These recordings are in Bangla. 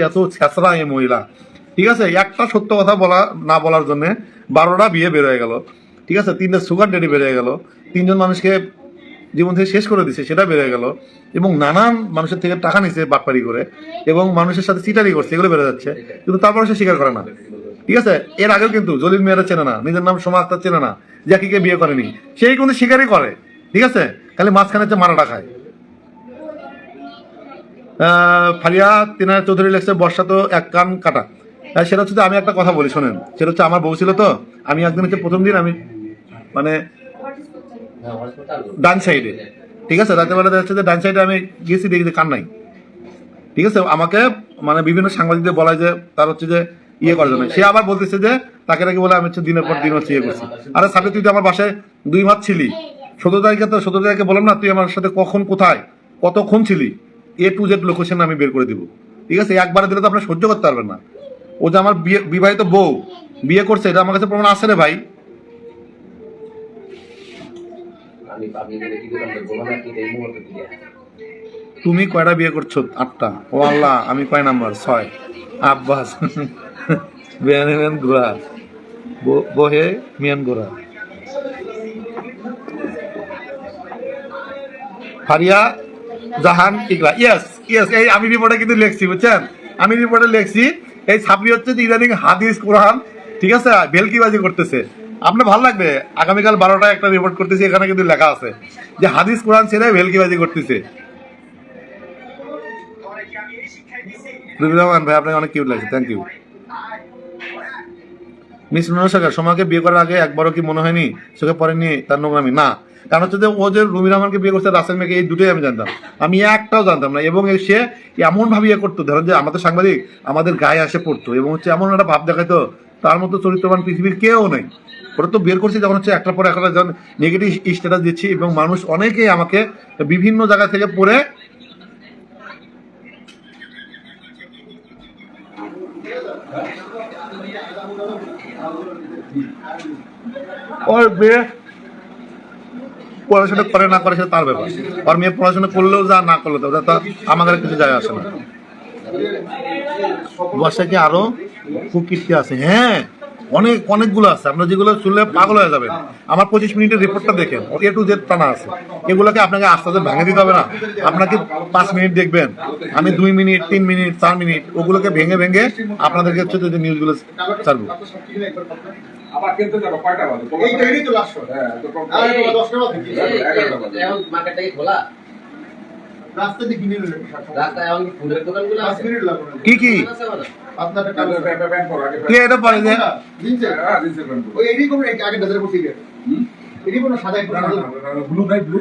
এত ছেঁচড়া এই মহিলা। ঠিক আছে? একটা সত্য কথা বলা, না বলার জন্য বারোটা বিয়ে বের হয়ে গেল। ঠিক আছে? তিনটা সুগার ডেডি বের হয়ে গেল। তিনজন মানুষকে জীবন থেকে শেষ করে দিছে, সেটা বেড়ে গেল। এবং নানান মানুষের থেকে টাকা নিছে বাটপারি করে এবং মানুষের সাথে চিটারি করছে, এগুলো বেড়ে যাচ্ছে। কিন্তু তারপরে সে স্বীকার করে না। ঠিক আছে? এর আগেও কিন্তু জলিল মেয়েরা চেনে না, নিজের নাম সোমা আক্তার চেনে না জ্যাকিকে বিয়ে করেনি। সেই কিন্তু স্বীকারই করে। ঠিক আছে? খালি মাঝখানে হচ্ছে মারাটা খায়। ফারিয়া তিনার চৌধুরী লেখছে, বর্ষা তো এক কান কাটা। সেটা হচ্ছে আমি একটা কথা বলি, শোনেন। সেটা হচ্ছে আমার বউ ছিল তো, আমি একদিন হচ্ছে প্রথম দিন আমি মানে ডান সাইডে, ঠিক আছে? রাতের বেলা দেখা যাচ্ছে যে ডান সাইডে আমি গিয়েছি দেখি যে কান নাই। ঠিক আছে? আমাকে মানে বিভিন্ন সাংবাদিকদের বলা যে তার হচ্ছে যে ইয়ে করার জন্য। সে আবার বলতেছে যে, তাকে নাকি বলে আমি হচ্ছে দিনের পর দিন হচ্ছে ইয়ে করছি। আরে সাথে তুই তো আমার বাসায় দুই মাস ছিলি। সতেরো তারিখে তো, সতেরো তারিখে বললাম না, তুই আমার সাথে কখন কোথায়, কতক্ষণ ছিলি? এ টু জেড লোকেশন আমি বের করে দিব। ঠিক আছে? একবারে দিলে তো আপনার সহ্য করতে পারবেন না। ও যে আমার বিয়ে বিবাহিত বউ বিয়ে করছে এটা আমার কাছে প্রমাণ আছে রে ভাই। তুমি কয়টা বিয়ে করছ? আটটা। ও আল্লাহ আমি কয় নাম্বার? ছয়। আব্বাস। বেয়ানিমেন গোড়া বো- বহে মিয়ান গোড়া ফারিয়া জাহান ইকরা ইয়েস ইয়েস এই আমি রিপোর্টে কিন্তু লিখছি, বুঝছেন? আমি রিপোর্টে লিখছি, এই ছাপড়ি হচ্ছে ইদানিং হাদিস, কোরআন, ঠিক আছে? ভেলকিবাজি করতেছে। আপনার ভালো লাগবে? আগামীকাল বারোটায় একটা রিপোর্ট করতেছি, এখানে কিন্তু লেখা আছে যে হাদিস, কোরআন ছেড়ে ভেলকিবাজি করতেছে। সময়কে বিয়ে করার আগে একবারও কি মনে হয়নি? চোখে পড়েনি তার নোংরামি? না। কারণ হচ্ছে যে ও যে রুমি রহমানকে বিয়ে করছে, রাসেল মেয়েকে, এই দুটোই আমি জানতাম। আমি একটাও জানতাম না। এবং সে এমন ভাবে ইয়ে করতো, ধরেন যে আমাদের সাংবাদিক, আমাদের গায়ে আসে পড়তো এবং হচ্ছে এমন একটা ভাব দেখাতো তার মতো চরিত্রবান পৃথিবীর কেউ নেই। ওরা তো বের করছি যখন হচ্ছে একটার পর একটা যখন নেগেটিভ স্ট্যাটাস দিচ্ছি এবং মানুষ অনেকেই আমাকে বিভিন্ন জায়গা থেকে পড়ে ওর মেয়ে পড়াশোনা করে না করে সেটা তার ব্যাপার। আর মেয়ে পড়াশোনা করলেও যা না করলেও তা আমাদের কিছু যায় আসে না। বর্ষা কি আরও খুব কীর্তি আছে? হ্যাঁ অনেক, অনেকগুলো আছে। আপনার যেগুলো শুনলে পাগল হয়ে যাবেন। আমার পঁচিশ মিনিটের রিপোর্টটা দেখেন। এ টু জেড টানা আছে। এগুলোকে আপনাকে আস্তে আস্তে ভেঙে দিতে হবে না। আপনাকে পাঁচ মিনিট দেখবেন। আমি দুই মিনিট, তিন মিনিট, চার মিনিট, ওগুলোকে ভেঙে ভেঙে আপনাদেরকে হচ্ছে নিউজগুলো ছাড়বো। আবার কিনতে যাব কয়টা বাজে? এইটা এটাই তো লাস্ট হ্যাঁ তো দশটা বাজে কি? এগারোটা বাজে। এখন মার্কেটটা কি খোলা রাস্তা কিনে নিলেন রাস্তায় এখন ফুলের দোকানগুলো আছে? মিনিট লাগবে কি কি? আপনার একটা প্যান্ট- কাজ আছে। প্যান্ট- প্যান্ট পরো, আগে কে এটা পরে যে? জিনসের? হ্যাঁ, ওই এডি কোন আগে এডি সাদা ব্লু নাই ব্লু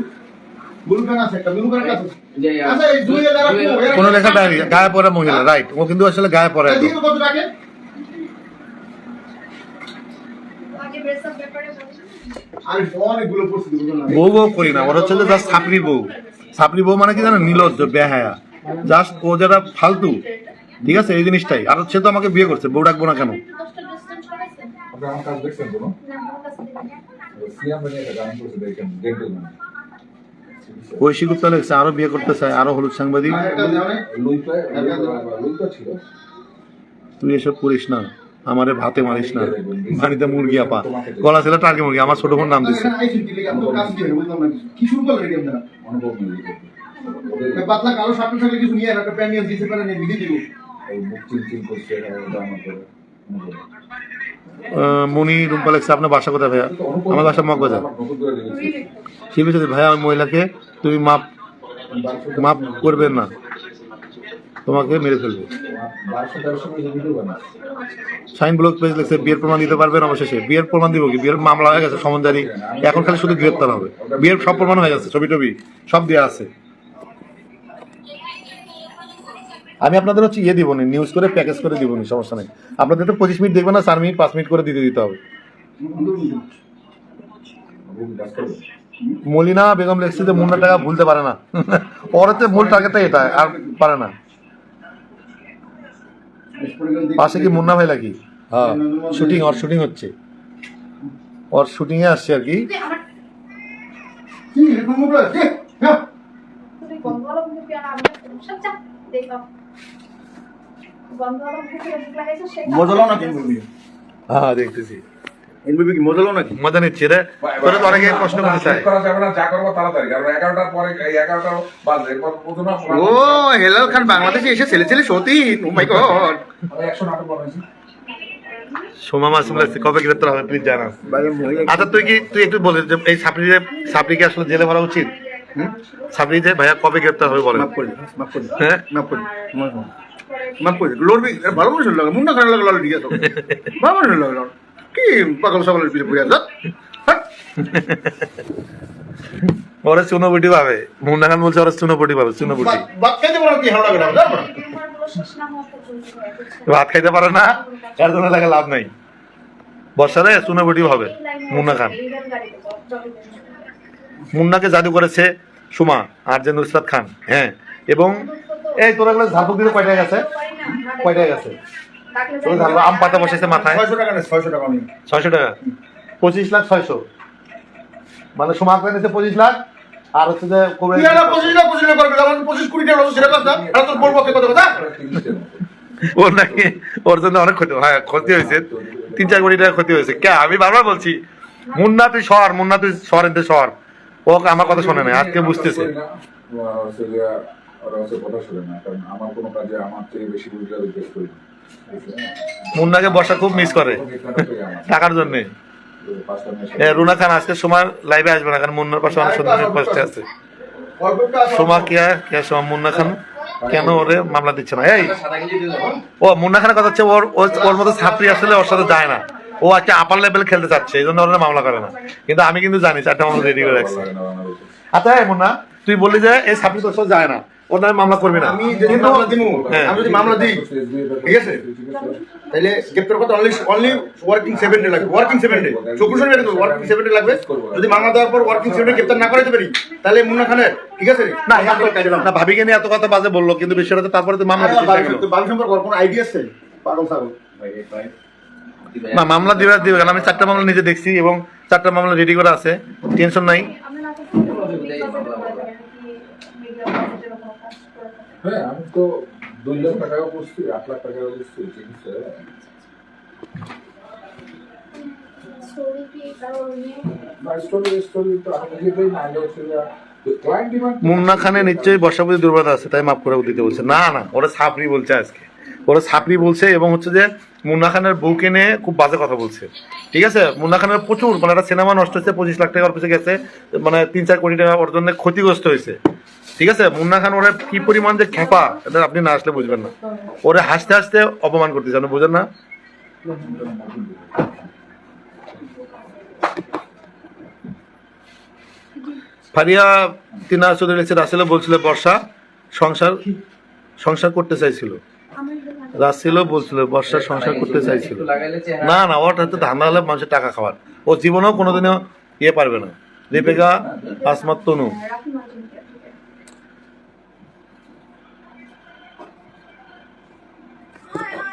ব্লু আছে একটা ব্লু প্যান আছে। যে, আচ্ছা এই কোনো লেখা ডায়েরি গায়ে পড়া মহিলা রাইট ও কিন্তু আসলে গায়ে পড়ে এটা একদম। দিয়ে কত টাকা আগে ব্রেসআপ ব্যাপারে বলুন আরে অনেকগুলো পড়ছি বুঝুন না বউ বউ করি না ওর হচ্ছে যে জাস্ট সাপড়ি বউ। সাপড়ি বউ মানে কি জানো নির্লজ্জ বেহায়া। জাস্ট ও যারা ফালতু ঠিক আছে এই জিনিসটাই। আর সে তো আমাকে বিয়ে করছে বউ ডাকবো না কেন? ঐশী গুপ্তা লেগছে আরও বিয়ে করতে চায় আরও হলুদ সাংবাদিক। তুই এসব করিস না। আমারে ভাতে মারিস না। বাড়িতে মুরগি আপা। গলা ছিল টার্কি মুরগি আমার ছোট বোন নাম পাতলা কালো শার্ট থাকলে কিছু নিয়ে একটা প্যান্ট নিয়ে দিতে পারেন দিব। আহ, মনি রুম্পা লেগছে আপনার বাসা কোথায় ভাইয়া? আমার বাসা মগবাজার। বিষয়ে ভাইয়া ওই মহিলাকে তুমি মাপ মাপ করবেন না। তোমাকে মেরে ফেলবে। সাইন ব্লক পেজ লেগছে বিয়ের প্রমাণ দিতে পারবেন অবশেষে। বিয়ের প্রমাণ দিব কি? বিয়ের মামলা হয়ে গেছে সমনজারি এখন খালি শুধু গ্রেপ্তার হবে। বিয়ের সব প্রমাণ হয়ে গেছে ছবি টবি সব দেওয়া আছে। আমি আপনাদের হচ্ছে ইয়ে দিব না নিউজ করে প্যাকেজ করে দিব না সমস্যা নেই। আপনাদের তো পঁচিশ মিনিট দেখবেন না, চার মিনিট, পাঁচ মিনিট করে দিতে দিতে হবে। মলিনা বেগম লেগছে যে মুন্না টাকা ভুলতে পারে না। হচ্ছে মূল টার্গেটটা এটা, আর পারে না। পাশে কি মুন্না ভাই লাগি হ্যাঁ শুটিং ওর শুটিং হচ্ছে। ওর শুটিং এ আসছে আর কি। হ্যাঁ মজা না হ্যাঁ দেখতেছি। কি মজা নাকি? মজা নিচ্ছি রে। তোরা তো অনেকে প্রশ্ন করতে চায় করা যাবে না যা করব তাড়াতাড়ি কারণ এগারোটার পরে এগারোটা বাজে এরপর প্রথমে ও হেলাল খান বাংলাদেশে এসে ছেলে ছেলে সতীন ও মাই গড একশো নাটক বানাইছি। সোমা মাসুম লাগছে কবে গ্রেপ্তার হবে প্লিজ জানা আচ্ছা তুই কি তুই একটু বলে যে এই সাপড়ি যে সাপড়িকে আসলে জেলে ভরা উচিত? সাপড়ি যে ভাইয়া কবে গ্রেপ্তার হবে বলেন। মাফ করে দিন, মাফ করে হ্যাঁ? মাফ করে মাফ করে। লড়বি ভালো মানুষের লাগে মুন্ডা খারাপ লাগে লড় ঠিক ভালো মানুষের লাগে লড়। কি পাগল সকলের পিছিয়ে পড়ে হ্যাঁ? ওরা চুনোপুটি পাবে। মুন্না খান বলছে ওরা চুনোপুটি পাবে চুনোপুটি? ভাত খাইতে পারে না এর জন্য লাগে লাভ নাই। বর্ষারে চুনোপুটি হবে মুন্না খান। মুন্নাকে জাদু করেছে সুমা আর যে নুসরাত খান হ্যাঁ। এবং এই তোরা ঝাড়ফুক দিতে কয়টা গেছে? কয়টা গেছে? আম পাতা বসেছে মাথায়। ছয়শো টাকা নেই ছয়শো টাকা আমি ছয়শো টাকা। পঁচিশ লাখ ছয়শো। মানে সুমা নিচ্ছে পঁচিশ লাখ আর হচ্ছে যে কবে পঁচিশ লাখ পঁচিশ লাখ করবি আমার পঁচিশ কুড়ি টাকা সেটা কথা তোর বলব কত কথা তিরিশের ওর নাকি ওর জন্য অনেক ক্ষতি হ্যাঁ ক্ষতি হয়েছে। তিন চার কোটি টাকা ক্ষতি হয়েছে। কে আমি বারবার বলছি মুন্না তুই সর মুন্না তুই সর এতে সর। ও আমার কথা শোনে না আজকে বুঝতেছে। ওরা কথা শোনে না কারণ আমার কোনো কাজে আমার থেকে বেশি বুঝলে রিকোয়েস্ট করি না। মুন্নাকে বর্ষা খুব মিস করে। টাকার জন্যে। রুনা খান, আজকে সময় লাইভে আসবে না, কারণ মুন্নার পাশে অনেক সুন্দর কষ্টে আছে। সোমা কে কে, সোমা, মুন্না খান? কেন ওরে মামলা দিচ্ছে না? এই, ও, মুন্না খানের কথা হচ্ছে ওর, ওর- মতো ছাত্রী আসলে ওর সাথে যায় না। ও একটা আপার লেভেল খেলতে চাচ্ছে, এই জন্য ওরা মামলা করে না। কিন্তু আমি কিন্তু জানি, চারটা মামলা রেডি করে রাখছি। আচ্ছা মুন্না, তুই বললি যে এই ছাত্রী তোর সাথে যায় না। ওর নামে মামলা করবি না। আমি যদি মামলা হ্যাঁ। আমি যদি মামলা দিই ঠিক আছে? তাহলে গ্রেপ্তার করতে only only working seven day লাগবে ওয়ার্কিং সেভেন ডে চব্বিশ ঘণ্টা লাগবে ওয়ার্কিং সেভেন ডে লাগবে। যদি মামলা দেওয়ার পর ওয়ার্কিং সেভেন ডে গ্রেপ্তার না করাতে পারি তাহলে মুন্না খানের ঠিক আছে? না না ভাবিকে নিয়ে এত কথা বাজে বলল কিন্তু বিষয়টা তারপরে তো মামলা। বাড়ি সম্পর্কে কোনো আইডিয়া আছে? পাগল ছাগল। না মামলা দিবে দিবে কারণ আমি চারটা মামলা নিজে দেখছি এবং চারটা মামলা রেডি করা আছে। টেনশন নাই। হ্যাঁ আমি তো দুই লাখ টাকাও করছি আট লাখ টাকাও করছি ঠিক আছে। মুন্না খানে নিশ্চয়ই বর্ষাপতি দুর্বলতা আছে তাই মাফ করে দিতে বলছে। না না ওরা ছাপড়ি বলছে আজকে। ওরা ছাপড়ি বলছে এবং হচ্ছে যে মুন্না খানের বউকে নিয়ে খুব বাজে কথা বলছে। ঠিক আছে? মুন্না খানের প্রচুর মানে একটা সিনেমা নষ্ট হয়েছে পঁচিশ লাখ টাকা ওর গেছে মানে তিন চার কোটি টাকা ওর জন্য ক্ষতিগ্রস্ত হয়েছে। ঠিক আছে, মুন্না খান ওরা কি পরিমাণ যে খেপা, এটা আপনি না আসলে বুঝবেন না। ওরে হাসতে হাসতে অপমান করতেছে, আপনি বুঝেন না? ফারিয়া তিনা চৌধুরী লিখছে, রাসেলও বলছিল বর্ষা, সংসার সংসার করতে চাইছিল। রাসেলও বলছিল বর্ষা, সংসার করতে চাইছিল। না না ওটা তো ধান্দা হলে মানুষের টাকা খাওয়ার। ও জীবনেও কোনোদিনও ইয়ে পারবে না। দীপিকা, আসমাত, তনু।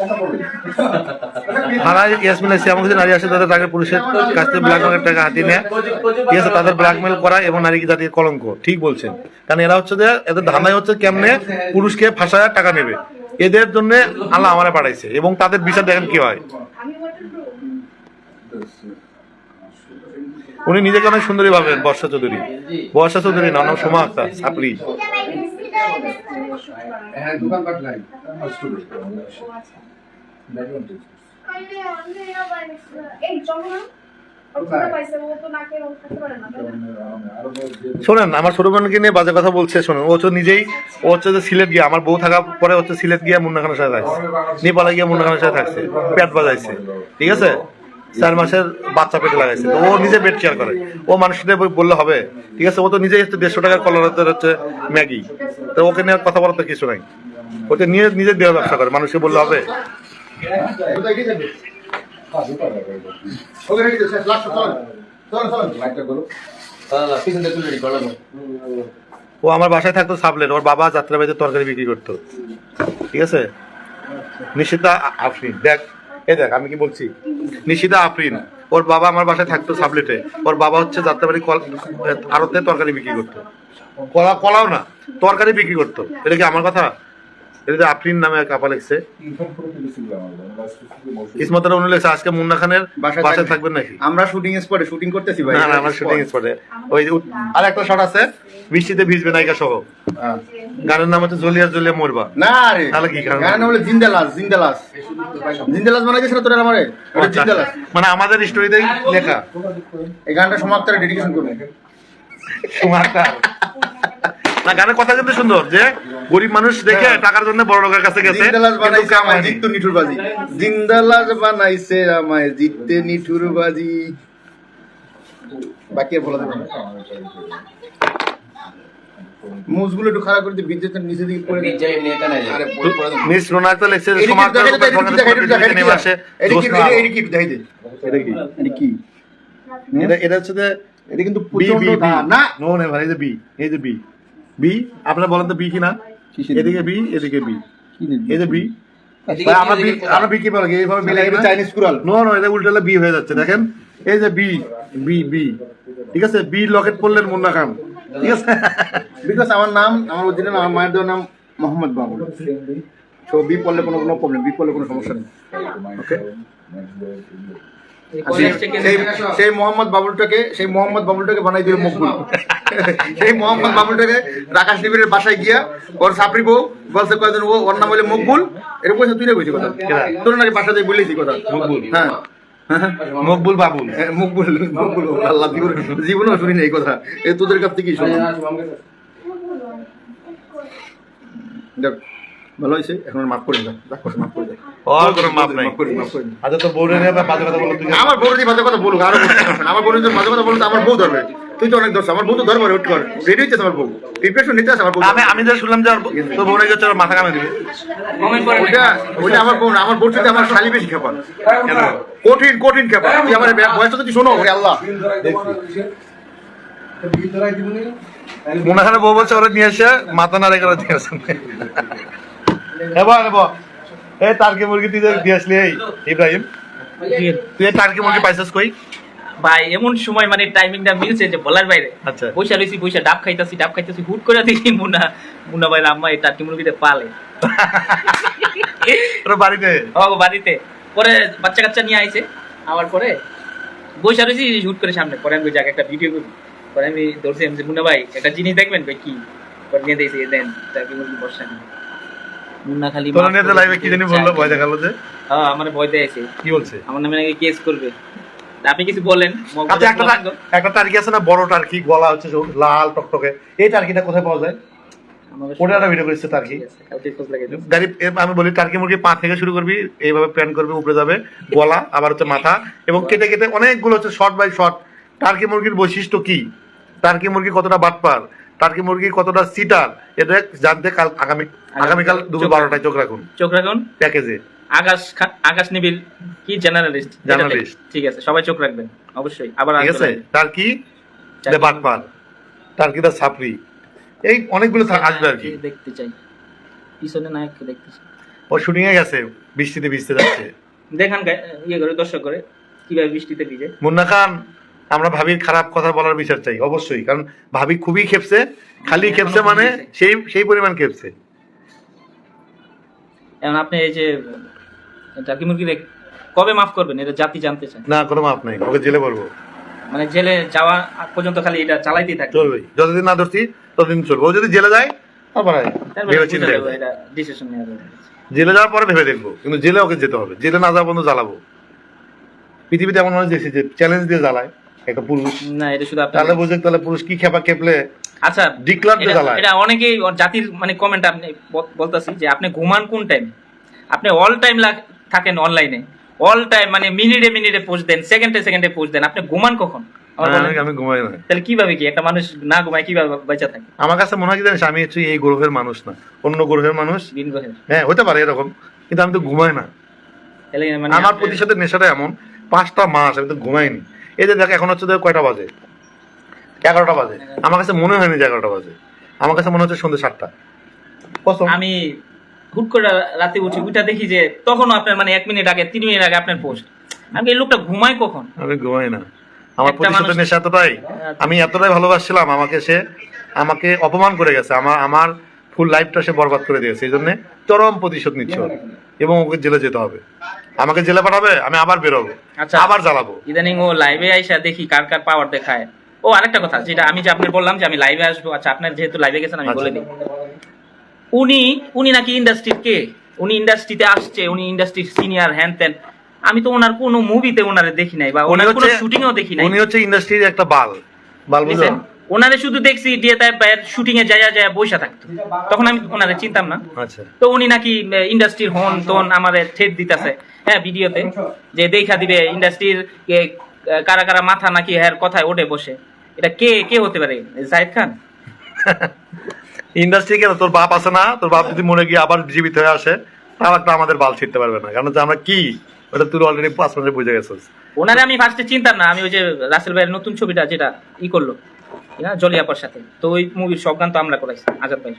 আর ডট- ডট- ডট- দোকানে নেই, তাহলে। ওইটা অর্ডার টু দাদা ওই দাদা ওইটা অর্ডার টু টাকা পড়বে থানা ইয়াসমিন এসে আমাকে যে নারী আসে তাদের তাকে পুরুষের কাছ থেকে ব্ল্যাক মার্কেট টাকা হাতিয়ে নেয়। ঠিক আছে তাদের ব্ল্যাকমেল করা এবং নারীকে জাতির কলঙ্ক ঠিক বলছেন। কারণ এরা হচ্ছে যে এদের ধান্দায় হচ্ছে কেমনে পুরুষকে ফাঁসায় টাকা নেবে। এদের জন্য আল্লাহ আমারে পাঠাইছে এবং তাদের বিচার দেখেন কি হয়। উনি নিজেকে অনেক সুন্দরী ভাবেন বর্ষা চৌধুরী। বর্ষা চৌধুরী না নাম সোমা আক্তার সাপড়ি হ্যাঁ দোকানপাট নাই শোনেন আমার ছোট বোনকে নিয়ে বাজে কথা বলছে শোনেন ও হচ্ছে নিজেই ও হচ্ছে যে সিলেট গিয়ে আমার বউ থাকা পরে হচ্ছে সিলেট গিয়ে মুন্না খানের সাথে থাকছে। নেপালে গিয়ে মুন্না খানের সাথে থাকছে পেট বাজাইছে ঠিক আছে? চার মাসের বাচ্চা পেটে লাগাইছে। তো ও নিজে পেট কেয়ার করে। ও মানুষদের বললে হবে। ঠিক আছে, ও তো নিজেই দেড়শো টাকার কলার হচ্ছে ম্যাগি। তো ওকে নিয়ে কথা বলার তো কিছু নাই। ওকে নিয়ে নিজে দেওয়া ব্যবসা করে। মানুষকে বললে হবে। ও আমার বাসায় থাকতো সাবলেট। ওর বাবা যাত্রাবাড়িতে তরকারি বিক্রি করতো। ঠিক আছে? নিশিতা আ- আফরিন দেখ। এই দেখ, আমি কি বলছি? নিশিদা আফরিন, ওর বাবা আমার বাসায় থাকতো সাবলেটে। ওর বাবা হচ্ছে যাত্রাবাড়ি কল আড়তে তরকারি বিক্রি করতো। কলা, কলাও না, তরকারি বিক্রি করতো। এটা কি আমার কথা? এটা যে আফরিন নামে এক আপা লিখছে। লিখছে আজকে মুন্না খানের বাসায় থাকবেন নাকি? আমরা শুটিং স্পটে শুটিং করতেছি ভাই। না না আমার শুটিং স্পটে ওই আর একটা শট আছে বৃষ্টিতে ভিজবে নায়িকা সহ। হ্যাঁ। গানের নাম হচ্ছে জলিয়া জলিয়া মরবা না রে। তাহলে কি? গানের নাম হলো জিন্দালাস জিন্দালাস জিন্দালাস বানাইছিস না তোরা আমারে? ওটা আচ্ছা, জিন্দালাস মানে আমাদের স্টোরিতেই লেখা। এই গানটা সমাপ্তরে ডেডিকেশন করবে। না গানের কথা কিন্তু সুন্দর যে গরিব মানুষ দেখে টাকার জন্য বড় লোকের কাছে গেছে জিন্দালাস কিন্তু বানাইছে আমায় জিততে নিঠুর বাজি বাকি বলা যাবে মুজগুলো একটু খারাপ করে দিয়ে বিদ্যুতের নিচে দিকে পড়ে যায় এমনি এটা নাই আরে পড়ে মিস রোনাল্ডো লিখছে সমাজ নেমে আসে। দেখাই দে। কি? এটা কি? এটা এটা হচ্ছে যে এটা কিন্তু প্রচণ্ড। না নো। নেভার এই যে বি এই যে বি বি আপনারা বলেন তো বি কিনা? এদিকে বি এদিকে বি কি এই যে বি এদিকে আমরা বি? আমরা বি কি বলে এইভাবে না? চাইনিজ কুরাল নো নো এটা উল্টালে বি হয়ে যাচ্ছে দেখেন। এই যে বি বি বি ঠিক আছে? বি লকেট পড়লেন মুন্না খান। ঠিক আছে? বিকজ আমার নাম আমার অরিজিনাল আমার মায়ের দেওয়ার নাম মোহাম্মদ বাবুল তো বি পড়লে কোনো কোনো প্রবলেম বি পড়লে কোনো সমস্যা নেই। সেই সেই মোহাম্মদ বাবুলটাকে সেই মোহাম্মদ বাবুলটাকে বানাই দিল মকবুল সেই মোহাম্মদ বাবুলটাকে রাকাশ নিবিড়ের বাসায় গিয়া ওর সাপড়ি বউ বলছে কয়েকদিন ও ওর নাম হলে মকবুল। এরকম তুই না কইছি কথা। তোর নাকি বাসা দিয়ে বলেছি কথা। হ্যাঁ। মকবুল বাবুল। হ্যাঁ, মকবুল মকবুল আল্লাহ জীবন জীবনেও শুনি এই কথা। এ তোদের কাছ থেকেই শুনি। যাক, ভালো হয়েছে এখন মাফ করে দাও যাক, মাফ করে দাও আর কোনো মাপ নাই। মাফ করে মাফ করে আচ্ছা তো বউরে নিয়ে বাজে কথা বলো তুই আমার বউর দিয়ে বাজে কথা বলুক আরও বলতে হবে না। আমার বউর যদি বাজে কথা বলুক আমার বউ ধরবে। তুই তো অনেক ধরছ আমার বউ তো ধরবে উঠ কর। রেডি হচ্ছে আমার বউ? প্রিপারেশন নিতে আছে আমার বউ? আমি আমি যা শুনলাম যে মাথা কামে দিবে। ওটা ওটা আমার বউ না আমার আমার শালি বেশি খেপান। কঠিন কঠিন খেপান। তুই আমার বয়সটা শোনো ওরে আল্লাহ। মুন্না খানের বউ বলছে ওরা নিয়ে এসে মাথা দিয়ে আসেন। টার্কি মুরগি তুই দিয়ে আসলি এই ইব্রাহিম। তুই টার্কি মুরগি পাইছিস কই? ভাই এমন সময় মানে টাইমিংটা মিলছে যে বলার বাইরে। আচ্ছা। পয়সা রয়েছি পয়সা ডাব খাইতাছি ডাব খাইতাছি হুট করে দেখি মুনা মুনা ভাই আম্মা এই টার্কি মুরগিতে পালে। বাড়িতে? ও বাড়িতে। পরে বাচ্চা কাচ্চা নিয়ে আইছে। আমার পরে বৈশা রয়েছি হুট করে সামনে। পরে আমি যাকে একটা ভিডিও করি। পরে আমি ধরছি মুন্না ভাই একটা জিনিস দেখবেন ভাই কি? পরে নিয়ে দিয়েছি দেন টার্কি মুরগি বর্ষা নিয়ে। তোর মাফ নিয়ে তো করে লাইভে কি জানি বলল ভয় দেখাল যে হ্যাঁ আমার ভয় দিয়েছে কি বলছে? আমার নামে নাকি কেস করবে। আপনি কিছু বলেন। আচ্ছা একটা একটা টার্কি আছে না বড় টার্কি গলা হচ্ছে লাল টকটকে। এই টার্কিটা কোথায় পাওয়া যায়? ওটা একটা ভিডিও করেছে টার্কি? কালকে খোঁজ লাগে গাড়ি আমি বলি টার্কি মুরগি পা থেকে শুরু করবি এইভাবে প্ল্যান করবি উপরে যাবে গলা আবার হচ্ছে মাথা এবং কেটে কেটে অনেকগুলো হচ্ছে শর্ট বাই শর্ট টার্কি মুরগির বৈশিষ্ট্য কি? টার্কি মুরগি কতটা বাটপার? টার্কি মুরগি কতটা সিটার এটা জানতে কাল আগামী আগামীকাল দুপুর বারোটায় চোখ রাখুন। চোখ রাখুন। প্যাকেজে। আকাশ আকাশ নিবিল কি জার্নালিস্ট Journalist। ঠিক আছে সবাই চোখ রাখবেন। অবশ্যই আবার ঠিক আছে টার্কি দে বাটপার। টার্কি দা সাপরি এই অনেকগুলো আসবে আর কি। দেখতে চাই। পিছনে নায়ককে দেখতে চাই। ও শুটিং এ গেছে বৃষ্টিতে ভিজতে যাচ্ছে। দেখান ইয়ে করে দর্শক করে কীভাবে বৃষ্টিতে ভিজে। মুন্না খান আমরা ভাবির খারাপ কথা বলার বিচার চাই অবশ্যই। কারণ ভাবি খুবই খেপছে খালি খেপছে মানে সেই সেই পরিমাণ খেপছে। এখন আপনি এই যে মুরগি কবে মাফ করবেন? এটা জাতি জানতে চায়। না কোনো মাপ নাই ওকে জেলে পড়ব মানে জেলে যাওয়া পর্যন্ত খালি এটা চালাইতেই চলবে যতদিন না ধরছি ততদিন চলবে। ও যদি জেলে যায় তারপর ভেবে চিন্তে এটা ডিসিশন নেওয়া যাবে। জেলে যাওয়ার পরে ভেবে দেখব কিন্তু জেলে ওকে যেতে হবে। জেলে না যাওয়া পর্যন্ত জ্বালাবো। পৃথিবীতে এমন মানুষ দেখছি যে চ্যালেঞ্জ দিয়ে জ্বালায়। একটা পুরুষ। না এটা শুধু তাহলে বুঝে তাহলে পুরুষ কি খেপা খেপলে আচ্ছা ডিক্লার এটা- অনেকেই জাতির মানে কমেন্ট আপনি বলতাছি যে আপনি ঘুমান কোন টাইম আপনি অল টাইম থাকেন অনলাইনে অল টাইম মানে মিনিটে মিনিটে পোস্ট দেন সেকেন্ডে সেকেন্ডে পোস্ট দেন। আপনি ঘুমান কখন? আমার বলেন। আমি- আমি ঘুমাই না। তাহলে কীভাবে কি? একটা মানুষ না ঘুমায় কীভাবে বেঁচে থাকে? আমার কাছে মনে হয় জানিস আমি হচ্ছে এই গ্রহের মানুষ না। অন্য গ্রহের মানুষ। হ্যাঁ হতে পারে এরকম কিন্তু আমি তো ঘুমাই না। মানে আমার নেশাটা এমন পাঁচটা মাস আমি তো ঘুমাইনি। এই যে দেখ এখন হচ্ছে কয়টা বাজে? এগারোটা বাজে। আমার কাছে মনে হয়নি যে এগারোটা বাজে। আমার কাছে মনে হচ্ছে সন্ধ্যে সাতটা। আমি হুট করে রাতে উঠি উঠা দেখি যে তখনও আপনার মানে এক মিনিট আগে তিন মিনিট আগে আপনার পোস্ট আমি এই লোকটা ঘুমায় কখন? আমি ঘুমাই না। আমার প্রতিশোধের নেশা এতটাই আমি এতটাই ভালোবাসছিলাম আমাকে সে আমাকে অপমান করে গেছে। আমার আমার ফুল লাইফটা সে বরবাদ করে দিয়েছে। এই জন্য চরম প্রতিশোধ নিচ্ছে। এবং ওকে জেলে যেতে হবে। আমাকে জেলে পাঠাবে আমি আবার বেরোবো আচ্ছা। আবার জ্বালাবো। ইদানিং ও লাইভে আইসা দেখি কার কার পাওয়ার দেখায়। ও আরেকটা কথা যেটা আমি যে আপনি বললাম যে আমি লাইভে আসব আচ্ছা আপনার যেহেতু লাইভে গেছেন আমি আচ্ছা। বলে দিই। উনি উনি নাকি ইন্ডাস্ট্রির কে? উনি ইন্ডাস্ট্রিতে আসছে উনি ইন্ডাস্ট্রির সিনিয়র হ্যান ত্যান আমি তো ওনার কোনো মুভিতে ওনারে দেখি নাই বা ওনার কোনো শুটিংও দেখি নাই। উনি হচ্ছে ইন্ডাস্ট্রির একটা বাল বাল বুঝলেন? ওনারে শুধু দেখছি দিয়ে তাই শুটিং এ যায় যায় বসে থাকতো। তখন আমি ওনারে চিনতাম না। আচ্ছা। তো উনি নাকি ইন্ডাস্ট্রির হন তোন আমাদের ঠেট দিতেছে। হ্যাঁ ভিডিওতে যে দেখা দিবে ইন্ডাস্ট্রির কারা কারা মাথা নাকি হ্যার কথায় ওঠে বসে। এটা কে কে হতে পারে? জাহিদ খান? ইন্ডাস্ট্রি কেন তোর বাপ আছে না তোর বাপ যদি মরে গিয়ে আবার জীবিত হয়ে আসে তাও একটা আমাদের বাল ছিটতে পারবে না। কারণ আমরা কি? ওটা তুই অলরেডি পাঁচ মাসে বুঝে গেছিস। ওনারে আমি ফার্স্টে চিনতাম না আমি ওই যে রাসেল ভাইয়ের নতুন ছবিটা যেটা ই করল। জলিয়াপার সাথে তো ওই মুভির সব গান তো আমরা করাইছি আজাদ ভাই।